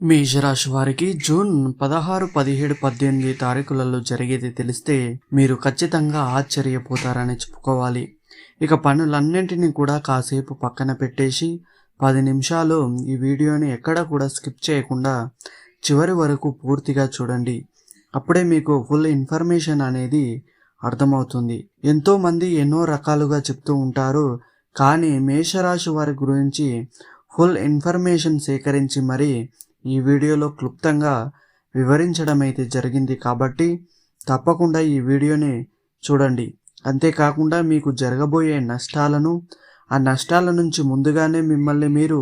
మేషరాశి వారికి జూన్ పదహారు పదిహేడు పద్దెనిమిది తారీఖులలో జరిగేది తెలిస్తే మీరు ఖచ్చితంగా ఆశ్చర్యపోతారని చెప్పుకోవాలి. ఇక పనులన్నింటినీ కూడా కాసేపు పక్కన పెట్టేసి పది నిమిషాలు ఈ వీడియోని ఎక్కడ కూడా స్కిప్ చేయకుండా చివరి వరకు పూర్తిగా చూడండి. అప్పుడే మీకు ఫుల్ ఇన్ఫర్మేషన్ అనేది అర్థమవుతుంది. ఎంతోమంది ఎన్నో రకాలుగా చెప్తూ ఉంటారు కానీ మేషరాశి వారి గురించి ఫుల్ ఇన్ఫర్మేషన్ సేకరించి మరి ఈ వీడియోలో క్లుప్తంగా వివరించడం అయితే జరిగింది కాబట్టి తప్పకుండా ఈ వీడియోని చూడండి. అంతేకాకుండా మీకు జరగబోయే నష్టాలను ఆ నష్టాల నుంచి ముందుగానే మిమ్మల్ని మీరు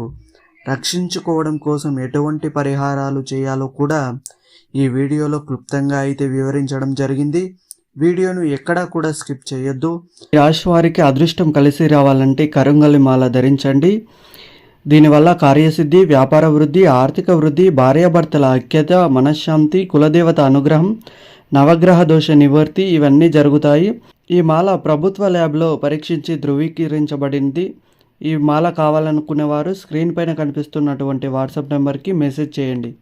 రక్షించుకోవడం కోసం ఎటువంటి పరిహారాలు చేయాలో కూడా ఈ వీడియోలో క్లుప్తంగా అయితే వివరించడం జరిగింది. వీడియోను ఎక్కడా కూడా స్కిప్ చేయొద్దు. రాశి వారికి అదృష్టం కలిసి రావాలంటే కరుంగలి మాల ధరించండి. దీనివల్ల కార్యసిద్ధి వ్యాపార వృద్ధి ఆర్థిక వృద్ధి భార్యాభర్తల ఐక్యత మనశ్శాంతి కులదేవత అనుగ్రహం నవగ్రహ దోష నివర్తి ఇవన్నీ జరుగుతాయి. ఈ మాల ప్రభుత్వ ల్యాబ్లో పరీక్షించి ధృవీకరించబడింది. ఈ మాల కావాలనుకునే వారు స్క్రీన్ పైన కనిపిస్తున్నటువంటి వాట్సాప్ నెంబర్కి మెసేజ్ చేయండి.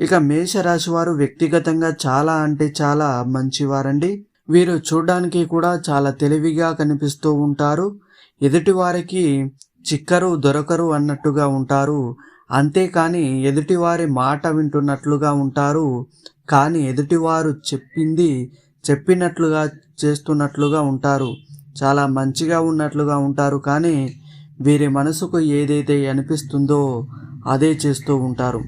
ఇక మేషరాశి వారు వ్యక్తిగతంగా చాలా అంటే చాలా మంచివారండి. వీరు చూడడానికి కూడా చాలా తెలివిగా కనిపిస్తూ ఉంటారు. ఎదుటి వారికి చిక్కరు దొరకరు అన్నట్టుగా ఉంటారు. అంతేకాని ఎదుటివారి మాట వింటున్నట్లుగా ఉంటారు. కానీ ఎదుటివారు చెప్పింది చెప్పినట్లుగా చేస్తున్నట్లుగా ఉంటారు. చాలా మంచిగా ఉన్నట్లుగా ఉంటారు. కానీ వీరి మనసుకు ఏదైతే అనిపిస్తుందో అదే చేస్తూ ఉంటారు.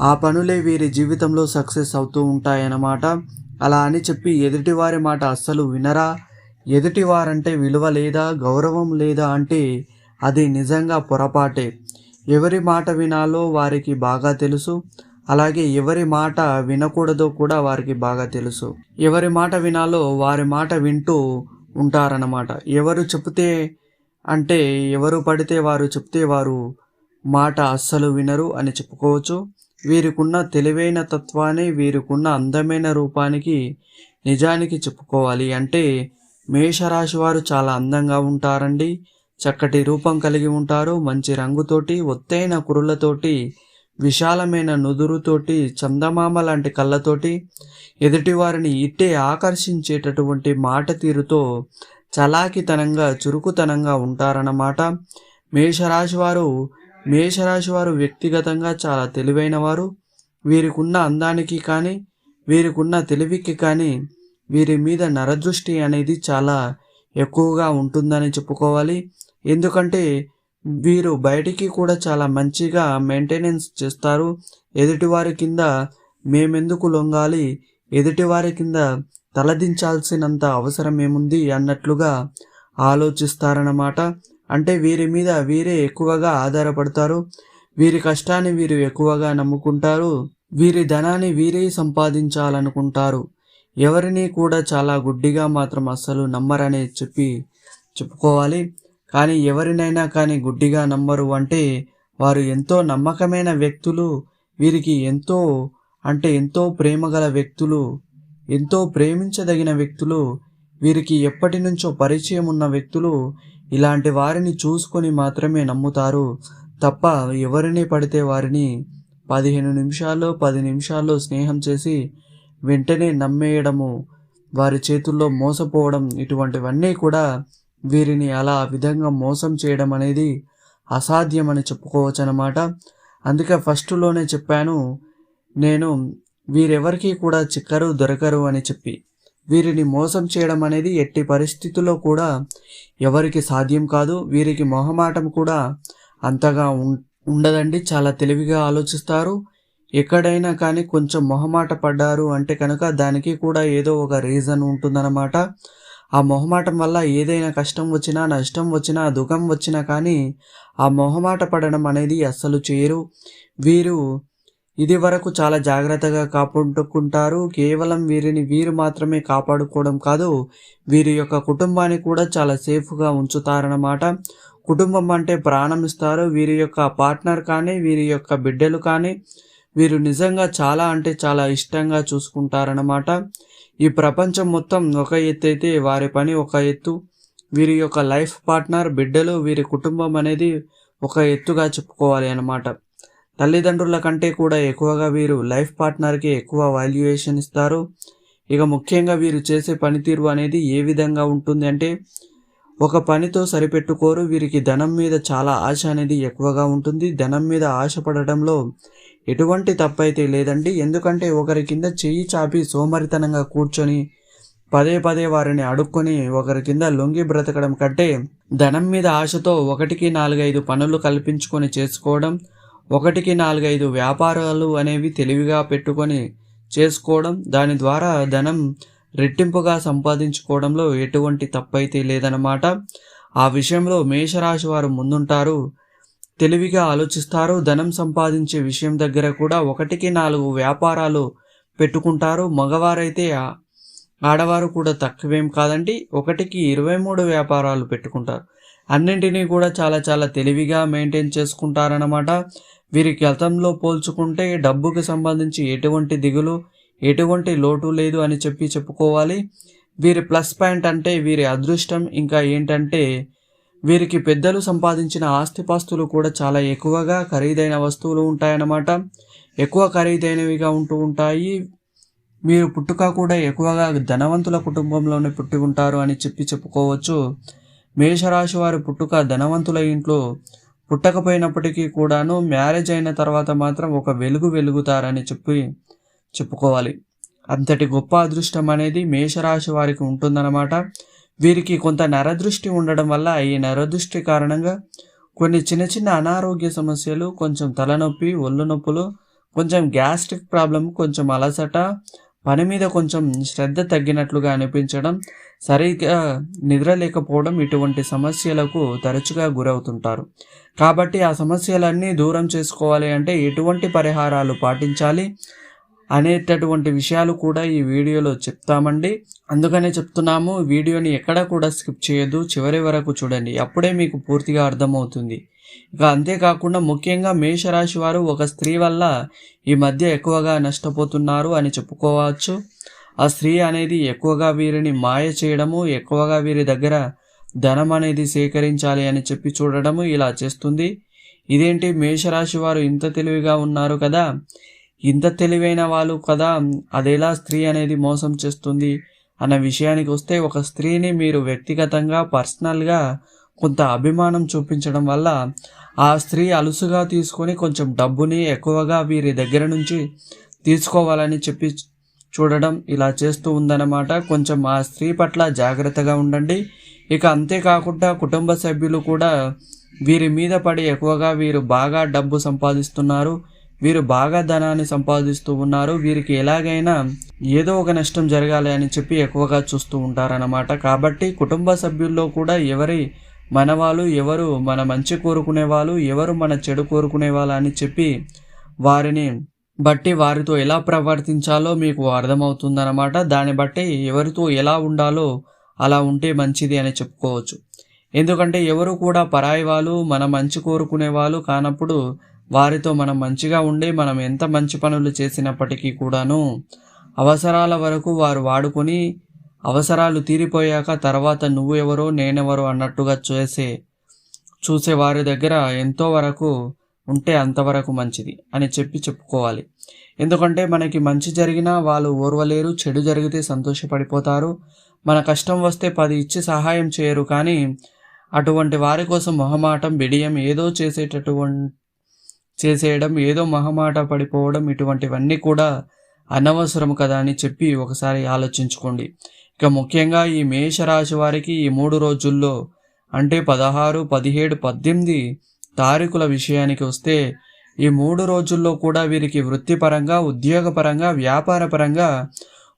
ఆ పనులే వీరి జీవితంలో సక్సెస్ అవుతూ ఉంటాయన్నమాట. అలా అని చెప్పి ఎదుటివారి మాట అస్సలు వినరా? ఎదుటివారంటే విలువ లేదా గౌరవం లేదా అంటే అది నిజంగా పొరపాటే. ఎవరి మాట వినాలో వారికి బాగా తెలుసు. అలాగే ఎవరి మాట వినకూడదో కూడా వారికి బాగా తెలుసు. ఎవరి మాట వినాలో వారి మాట వింటూ ఉంటారన్నమాట. ఎవరు చెప్తే అంటే ఎవరు పడితే వారు చెప్తే వారు మాట అస్సలు వినరు అని చెప్పుకోవచ్చు. వీరికున్న తెలివైన తత్వాన్ని వీరికున్న అందమైన రూపానికి నిజానికి చెప్పుకోవాలి. అంటే మేషరాశి వారు చాలా అందంగా ఉంటారండి. చక్కటి రూపం కలిగి ఉంటారు. మంచి రంగుతోటి ఒత్తైన కురులతోటి విశాలమైన నుదురుతోటి చందమామ లాంటి కళ్ళతోటి ఎదుటివారిని ఇట్టే ఆకర్షించేటటువంటి మాట తీరుతో చలాకితనంగా చురుకుతనంగా ఉంటారన్నమాట. మేషరాశి వారు మేషరాశి వారు వ్యక్తిగతంగా చాలా తెలివైన వారు వీరికున్న అందానికి కానీ వీరికున్న తెలివికి కానీ వీరి మీద నరదృష్టి అనేది చాలా ఎక్కువగా ఉంటుందని చెప్పుకోవాలి. ఎందుకంటే వీరు బయటికి కూడా చాలా మంచిగా మెయింటెనెన్స్ చేస్తారు. ఎదుటివారి కింద మేమెందుకు లొంగాలి? ఎదుటివారి కింద తలదించాల్సినంత అవసరం ఏముంది? అన్నట్లుగా ఆలోచిస్తారన్నమాట. అంటే వీరి మీద వీరే ఎక్కువగా ఆధారపడతారు. వీరి కష్టాన్ని వీరు ఎక్కువగా నమ్ముకుంటారు. వీరి ధనాన్ని వీరే సంపాదించాలనుకుంటారు. ఎవరిని కూడా చాలా గుడ్డిగా మాత్రం అస్సలు నమ్మరని చెప్పి చెప్పుకోవాలి. కానీ ఎవరినైనా కానీ గుడ్డిగా నమ్మరు అంటే వారు ఎంతో నమ్మకమైన వ్యక్తులు వీరికి ఎంతో అంటే ఎంతో ప్రేమ గల వ్యక్తులు ఎంతో ప్రేమించదగిన వ్యక్తులు వీరికి ఎప్పటి నుంచో పరిచయం ఉన్న వ్యక్తులు ఇలాంటి వారిని చూసుకొని మాత్రమే నమ్ముతారు. తప్ప ఎవరిని పడితే వారిని పదిహేను నిమిషాల్లో పది నిమిషాల్లో స్నేహం చేసి వెంటనే నమ్మేయడము వారి చేతుల్లో మోసపోవడం ఇటువంటివన్నీ కూడా వీరిని అలా విధంగా మోసం చేయడం అనేది అసాధ్యమని చెప్పుకోవచ్చు అనమాట అందుకే ఫస్ట్లోనే చెప్పాను నేను వీరెవరికి కూడా చిక్కరు దొరకరు అని చెప్పి. వీరిని మోసం చేయడం అనేది ఎట్టి పరిస్థితుల్లో కూడా ఎవరికి సాధ్యం కాదు. వీరికి మొహమాటం కూడా అంతగా ఉండదండి. చాలా తెలివిగా ఆలోచిస్తారు. ఎక్కడైనా కానీ కొంచెం మొహమాట పడ్డారు అంటే కనుక దానికి కూడా ఏదో ఒక రీజన్ ఉంటుందన్నమాట. ఆ మొహమాటం వల్ల ఏదైనా కష్టం వచ్చినా నష్టం వచ్చినా దుఃఖం వచ్చినా కానీ ఆ మొహమాట పడడం అనేది అస్సలు చేయరు. వీరు ఇది వరకు చాలా జాగ్రత్తగా కాపాడుకుంటారు. కేవలం వీరిని వీరు మాత్రమే కాపాడుకోవడం కాదు వీరి యొక్క కుటుంబాన్ని కూడా చాలా సేఫ్గా ఉంచుతారన్నమాట. కుటుంబం అంటే ప్రాణం ఇస్తారు. వీరి యొక్క పార్ట్నర్ కానీ వీరి యొక్క బిడ్డలు కానీ వీరు నిజంగా చాలా అంటే చాలా ఇష్టంగా చూసుకుంటారన్నమాట. ఈ ప్రపంచం మొత్తం ఒక ఎత్తు అయితే వారి పని ఒక ఎత్తు. వీరి యొక్క లైఫ్ పార్ట్నర్ బిడ్డలు వీరి కుటుంబం అనేది ఒక ఎత్తుగా చెప్పుకోవాలి అన్నమాట. తల్లిదండ్రుల కంటే కూడా ఎక్కువగా వీరు లైఫ్ పార్ట్నర్కి ఎక్కువ వాల్యుయేషన్ ఇస్తారు. ఇక ముఖ్యంగా వీరు చేసే పనితీరు అనేది ఏ విధంగా ఉంటుంది అంటే ఒక పనితో సరిపెట్టుకోరు. వీరికి ధనం మీద చాలా ఆశ అనేది ఎక్కువగా ఉంటుంది. ధనం మీద ఆశ పడటంలో ఎటువంటి తప్పైతే లేదండి. ఎందుకంటే ఒకరి కింద చెయ్యి చాపి సోమరితనంగా కూర్చొని పదే పదే వారిని అడుక్కొని ఒకరి కింద లొంగి బ్రతకడం కంటే ధనం మీద ఆశతో ఒకటికి నాలుగైదు పనులు కల్పించుకొని చేసుకోవడం ఒకటికి నాలుగైదు వ్యాపారాలు అనేవి తెలివిగా పెట్టుకొని చేసుకోవడం దాని ద్వారా ధనం రెట్టింపుగా సంపాదించుకోవడంలో ఎటువంటి తప్పైతే లేదన్నమాట. ఆ విషయంలో మేషరాశి వారు ముందుంటారు. తెలివిగా ఆలోచిస్తారు ధనం సంపాదించే విషయం దగ్గర కూడా ఒకటికి నాలుగు వ్యాపారాలు పెట్టుకుంటారు మగవారైతే ఆడవారు కూడా తక్కువేం కాదండి. ఒకటికి ఇరవై మూడు వ్యాపారాలు పెట్టుకుంటారు. అన్నింటినీ కూడా చాలా చాలా తెలివిగా మెయింటైన్ చేసుకుంటారన్నమాట. వీరి గతంలో పోల్చుకుంటే డబ్బుకి సంబంధించి ఎటువంటి దిగులు ఎటువంటి లోటు లేదు అని చెప్పి చెప్పుకోవాలి. వీరి ప్లస్ పాయింట్ అంటే వీరి అదృష్టం. ఇంకా ఏంటంటే వీరికి పెద్దలు సంపాదించిన ఆస్తిపాస్తులు కూడా చాలా ఎక్కువగా ఖరీదైన వస్తువులు ఉంటాయన్నమాట. ఎక్కువ ఖరీదైనవిగా ఉంటూ ఉంటాయి. మీరు పుట్టుక కూడా ఎక్కువగా ధనవంతుల కుటుంబంలోనే పుట్టి ఉంటారు అని చెప్పి చెప్పుకోవచ్చు. మేషరాశి వారి పుట్టుక ధనవంతుల ఇంట్లో పుట్టకపోయినప్పటికీ కూడాను మ్యారేజ్ అయిన తర్వాత మాత్రం ఒక వెలుగు వెలుగుతారని చెప్పి చెప్పుకోవాలి. అంతటి గొప్ప అదృష్టం అనేది మేషరాశి వారికి ఉంటుందన్నమాట. వీరికి కొంత నరదృష్టి ఉండడం వల్ల ఈ నరదృష్టి కారణంగా కొన్ని చిన్న చిన్న అనారోగ్య సమస్యలు కొంచెం తలనొప్పి ఒళ్ళు నొప్పులు కొంచెం గ్యాస్ట్రిక్ ప్రాబ్లం కొంచెం అలసట పని మీద కొంచెం శ్రద్ధ తగ్గినట్లుగా అనిపించడం సరిగ్గా నిద్ర లేకపోవడం ఇటువంటి సమస్యలకు తరచుగా గురవుతుంటారు. కాబట్టి ఆ సమస్యలన్నీ దూరం చేసుకోవాలి అంటే ఎటువంటి పరిహారాలు పాటించాలి? అనేటటువంటి విషయాలు కూడా ఈ వీడియోలో చెప్తామండి. అందుకనే చెప్తున్నాము వీడియోని ఎక్కడ కూడా స్కిప్ చేయొద్దు చివరి వరకు చూడండి. అప్పుడే మీకు పూర్తిగా అర్థమవుతుంది. ఇక అంతేకాకుండా ముఖ్యంగా మేషరాశి వారు ఒక స్త్రీ వల్ల ఈ మధ్య ఎక్కువగా నష్టపోతున్నారు అని చెప్పుకోవచ్చు. ఆ స్త్రీ అనేది ఎక్కువగా వీరిని మాయ చేయడము ఎక్కువగా వీరి దగ్గర ధనం అనేది సేకరించాలి అని చెప్పి చూడడము ఇలా చేస్తుంది. ఇదేంటి? మేషరాశి వారు ఇంత తెలివిగా ఉన్నారు కదా. ఇంత తెలివైన వాళ్ళు కదా అదేలా స్త్రీ అనేది మోసం చేస్తుంది అన్న విషయానికి వస్తే ఒక స్త్రీని మీరు వ్యక్తిగతంగా పర్సనల్గా కొంత అభిమానం చూపించడం వల్ల ఆ స్త్రీ అలుసుగా తీసుకొని కొంచెం డబ్బుని ఎక్కువగా వీరి దగ్గర నుంచి తీసుకోవాలని చెప్పి చూడడం ఇలా చేస్తూ ఉందన్నమాట. కొంచెం ఆ స్త్రీ పట్ల జాగ్రత్తగా ఉండండి. ఇక అంతేకాకుండా కుటుంబ సభ్యులు కూడా వీరి మీద పడి ఎక్కువగా వీరు బాగా డబ్బు సంపాదిస్తున్నారు. వీరు బాగా ధనాన్ని సంపాదిస్తూ ఉన్నారు. వీరికి ఎలాగైనా ఏదో ఒక నష్టం జరగాలి అని చెప్పి ఎక్కువగా చూస్తూ ఉంటారన్నమాట. కాబట్టి కుటుంబ సభ్యుల్లో కూడా ఎవరి మన వాళ్ళు ఎవరు మన మంచి కోరుకునే వాళ్ళు ఎవరు మన చెడు కోరుకునే వాళ్ళు అని చెప్పి వారిని బట్టి వారితో ఎలా ప్రవర్తించాలో మీకు అర్థమవుతుందన్నమాట. దాన్ని బట్టి ఎవరితో ఎలా ఉండాలో అలా ఉంటే మంచిది అని చెప్పుకోవచ్చు. ఎందుకంటే ఎవరు కూడా పరాయి వాళ్ళు మన మంచి కోరుకునే వాళ్ళు కానప్పుడు వారితో మనం మంచిగా ఉండి మనం ఎంత మంచి పనులు చేసినప్పటికీ కూడాను అవసరాల వరకు వారు వాడుకొని అవసరాలు తీరిపోయాక తర్వాత నువ్వు ఎవరో నేనెవరో అన్నట్టుగా చేసే చూసే వారి దగ్గర ఎంతో వరకు ఉంటే అంతవరకు మంచిది అని చెప్పి చెప్పుకోవాలి. ఎందుకంటే మనకి మంచి జరిగినా వాళ్ళు ఓర్వలేరు చెడు జరిగితే సంతోషపడిపోతారు. మన కష్టం వస్తే పది ఇచ్చి సహాయం చేయరు కానీ అటువంటి వారి కోసం మొహమాటం బిడియం ఏదో చేసేటటువంటి చేసేయడం ఏదో మహమాట పడిపోవడం ఇటువంటివన్నీ కూడా అనవసరం కదా అని చెప్పి ఒకసారి ఆలోచించుకోండి. ఇక ముఖ్యంగా ఈ మేషరాశి వారికి ఈ మూడు రోజుల్లో అంటే పదహారు పదిహేడు పద్దెనిమిది తారీఖుల విషయానికి వస్తే ఈ మూడు రోజుల్లో కూడా వీరికి వృత్తిపరంగా ఉద్యోగపరంగా వ్యాపారపరంగా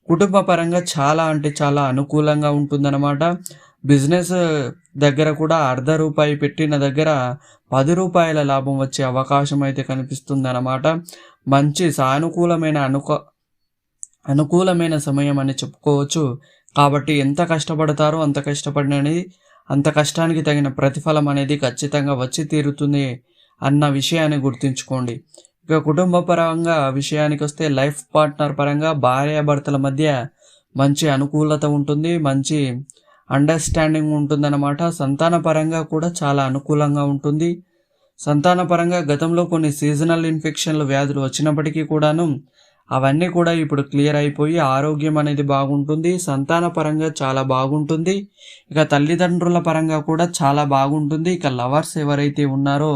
కుటుంబపరంగా చాలా అంటే చాలా అనుకూలంగా ఉంటుందన్నమాట. బిజినెస్ దగ్గర కూడా అర్ధ రూపాయి పెట్టిన దగ్గర పది రూపాయల లాభం వచ్చే అవకాశం అయితే కనిపిస్తుంది అన్నమాట మంచి సానుకూలమైన అనుకో అనుకూలమైన సమయం అని చెప్పుకోవచ్చు. కాబట్టి ఎంత కష్టపడతారో అంత కష్టపడినది అంత కష్టానికి తగిన ప్రతిఫలం అనేది ఖచ్చితంగా వచ్చి తీరుతుంది అన్న విషయాన్ని గుర్తుంచుకోండి. ఇక కుటుంబ పరంగా విషయానికి వస్తే లైఫ్ పార్ట్నర్ పరంగా భార్యాభర్తల మధ్య మంచి అనుకూలత ఉంటుంది. మంచి అండర్స్టాండింగ్ ఉంటుందన్నమాట. సంతాన పరంగా కూడా చాలా అనుకూలంగా ఉంటుంది. సంతాన పరంగా గతంలో కొన్ని సీజనల్ ఇన్ఫెక్షన్లు వ్యాధులు వచ్చినప్పటికీ కూడాను అవన్నీ కూడా ఇప్పుడు క్లియర్ అయిపోయి ఆరోగ్యం అనేది బాగుంటుంది. సంతాన పరంగా చాలా బాగుంటుంది. ఇక తల్లిదండ్రుల పరంగా కూడా చాలా బాగుంటుంది. ఇక లవర్స్ ఎవరైతే ఉన్నారో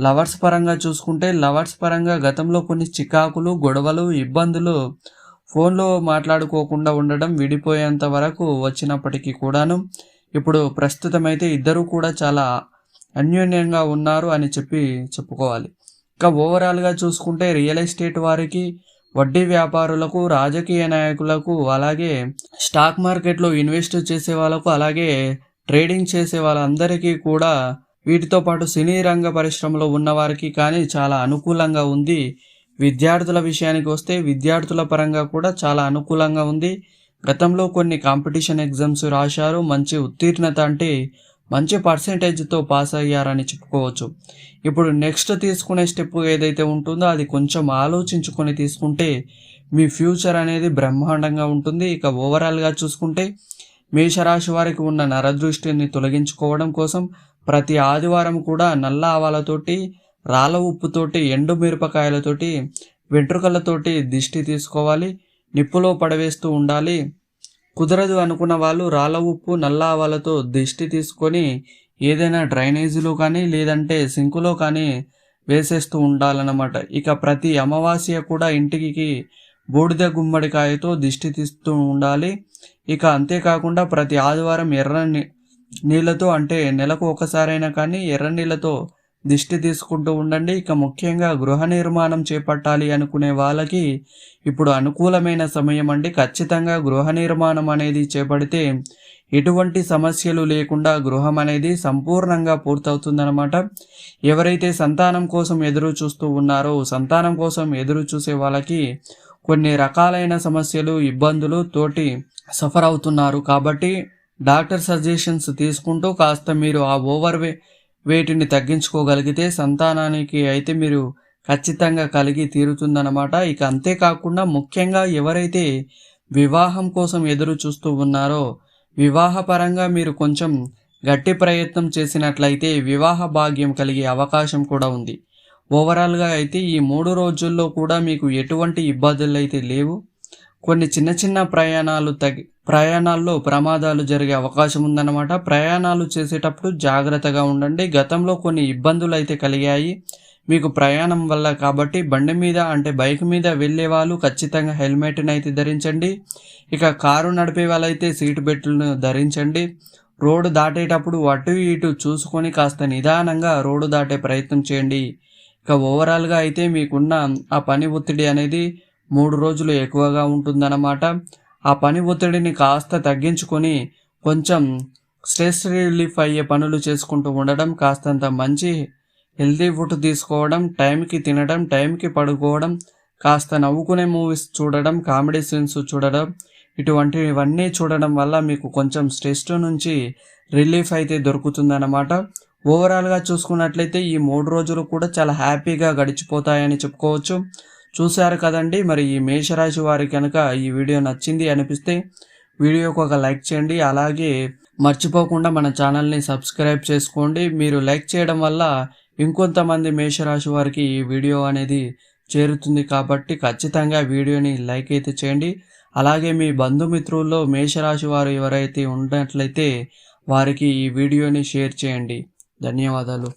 లవర్స్ పరంగా చూసుకుంటే లవర్స్ పరంగా గతంలో కొన్ని చికాకులు గొడవలు ఇబ్బందులు ఫోన్లో మాట్లాడుకోకుండా ఉండడం విడిపోయేంత వరకు వచ్చినప్పటికీ కూడాను ఇప్పుడు ప్రస్తుతం అయితే ఇద్దరు కూడా చాలా అన్యోన్యంగా ఉన్నారు అని చెప్పి చెప్పుకోవాలి. ఇంకా ఓవరాల్గా చూసుకుంటే రియల్ ఎస్టేట్ వారికి వడ్డీ వ్యాపారులకు రాజకీయ నాయకులకు అలాగే స్టాక్ మార్కెట్లో ఇన్వెస్ట్ చేసే వాళ్ళకు అలాగే ట్రేడింగ్ చేసే వాళ్ళందరికీ కూడా వీటితో పాటు సినీ రంగ పరిశ్రమలో ఉన్నవారికి కానీ చాలా అనుకూలంగా ఉంది. విద్యార్థుల విషయానికి వస్తే విద్యార్థుల పరంగా కూడా చాలా అనుకూలంగా ఉంది. గతంలో కొన్ని కాంపిటీషన్ ఎగ్జామ్స్ రాశారు. మంచి ఉత్తీర్ణత అంటే మంచి పర్సంటేజ్తో పాస్ అయ్యారని చెప్పుకోవచ్చు. ఇప్పుడు నెక్స్ట్ తీసుకునే స్టెప్ ఏదైతే ఉంటుందో అది కొంచెం ఆలోచించుకొని తీసుకుంటే మీ ఫ్యూచర్ అనేది బ్రహ్మాండంగా ఉంటుంది. ఇక ఓవరాల్గా చూసుకుంటే మేషరాశి వారికి ఉన్న నరదృష్టిని తొలగించుకోవడం కోసం ప్రతి ఆదివారం కూడా నల్ల ఆవాలతోటి రాళ్ళ ఉప్పుతోటి ఎండు మిరపకాయలతోటి వెంట్రుకలతోటి దిష్టి తీసుకోవాలి. నిప్పులో పడవేస్తూ ఉండాలి. కుదరదు అనుకున్న వాళ్ళు రాళ్ళ ఉప్పు నల్ల ఆవాలతో దిష్టి తీసుకొని ఏదైనా డ్రైనేజీలో కానీ లేదంటే సింకులో కానీ వేసేస్తూ ఉండాలన్నమాట. ఇక ప్రతి అమావాస్య కూడా ఇంటికి బూడిద గుమ్మడికాయతో దిష్టి తీస్తూ ఉండాలి. ఇక అంతేకాకుండా ప్రతి ఆదివారం ఎర్ర నీళ్ళతో అంటే నెలకు ఒకసారైనా కానీ ఎర్ర నీళ్ళతో దిష్టి తీసుకుంటూ ఉండండి. ఇక ముఖ్యంగా గృహ నిర్మాణం చేపట్టాలి అనుకునే వాళ్ళకి ఇప్పుడు అనుకూలమైన సమయం అండి. ఖచ్చితంగా గృహ నిర్మాణం అనేది చేపడితే ఎటువంటి సమస్యలు లేకుండా గృహం అనేది సంపూర్ణంగా పూర్తవుతుందనమాట ఎవరైతే సంతానం కోసం ఎదురు చూస్తూ ఉన్నారో సంతానం కోసం ఎదురు చూసే వాళ్ళకి కొన్ని రకాలైన సమస్యలు ఇబ్బందులు తోటి సఫర్ అవుతున్నారు. కాబట్టి డాక్టర్ సజెషన్స్ తీసుకుంటూ కాస్త మీరు ఆ ఓవర్ వే వీటిని తగ్గించుకోగలిగితే సంతానానికి అయితే మీరు ఖచ్చితంగా కలిగి తీరుతుందన్నమాట. ఇక అంతేకాకుండా ముఖ్యంగా ఎవరైతే వివాహం కోసం ఎదురు చూస్తూ ఉన్నారో వివాహపరంగా మీరు కొంచెం గట్టి ప్రయత్నం చేసినట్లయితే వివాహ భాగ్యం కలిగే అవకాశం కూడా ఉంది. ఓవరాల్గా అయితే ఈ మూడు రోజుల్లో కూడా మీకు ఎటువంటి ఇబ్బందులు అయితే లేవు. కొన్ని చిన్న చిన్న ప్రయాణాలు తగి ప్రయాణాల్లో ప్రమాదాలు జరిగే అవకాశం ఉందన్నమాట. ప్రయాణాలు చేసేటప్పుడు జాగ్రత్తగా ఉండండి. గతంలో కొన్ని ఇబ్బందులు అయితే కలిగాయి. మీకు ప్రయాణం వల్ల కాబట్టి బండి మీద అంటే బైక్ మీద వెళ్ళే వాళ్ళు ఖచ్చితంగా హెల్మెట్ని అయితే ధరించండి. ఇక కారు నడిపే వాళ్ళైతే సీట్ బెల్ట్లను ధరించండి. రోడ్డు దాటేటప్పుడు అటు ఇటు చూసుకొని కాస్త నిదానంగా రోడ్డు దాటే ప్రయత్నం చేయండి. ఇక ఓవరాల్గా అయితే మీకున్న ఆ పని ఒత్తిడి అనేది మూడు రోజులు ఎక్కువగా ఉంటుందన్నమాట. ఆ పని ఒత్తిడిని కాస్త తగ్గించుకొని కొంచెం స్ట్రెస్ రిలీఫ్ అయ్యే పనులు చేసుకుంటూ ఉండడం కాస్తంత మంచి హెల్తీ ఫుడ్ తీసుకోవడం టైంకి తినడం టైంకి పడుకోవడం కాస్త నవ్వుకునే మూవీస్ చూడడం కామెడీ సీన్స్ చూడడం ఇటువంటివన్నీ చూడడం వల్ల మీకు కొంచెం స్ట్రెస్ నుంచి రిలీఫ్ అయితే దొరుకుతుందన్నమాట. ఓవరాల్గా చూసుకున్నట్లయితే ఈ మూడు రోజులు కూడా చాలా హ్యాపీగా గడిచిపోతాయని చెప్పుకోవచ్చు. చూశారు కదండి. మరి ఈ మేషరాశి వారి కనుక ఈ వీడియో నచ్చింది అనిపిస్తే వీడియోకి ఒక లైక్ చేయండి. అలాగే మర్చిపోకుండా మన ఛానల్ని సబ్స్క్రైబ్ చేసుకోండి. మీరు లైక్ చేయడం వల్ల ఇంకొంతమంది మేషరాశి వారికి ఈ వీడియో అనేది చేరుతుంది కాబట్టి ఖచ్చితంగా వీడియోని లైక్ అయితే చేయండి. అలాగే మీ బంధుమిత్రుల్లో మేషరాశి వారు ఎవరైతే ఉన్నట్లయితే వారికి ఈ వీడియోని షేర్ చేయండి. ధన్యవాదాలు.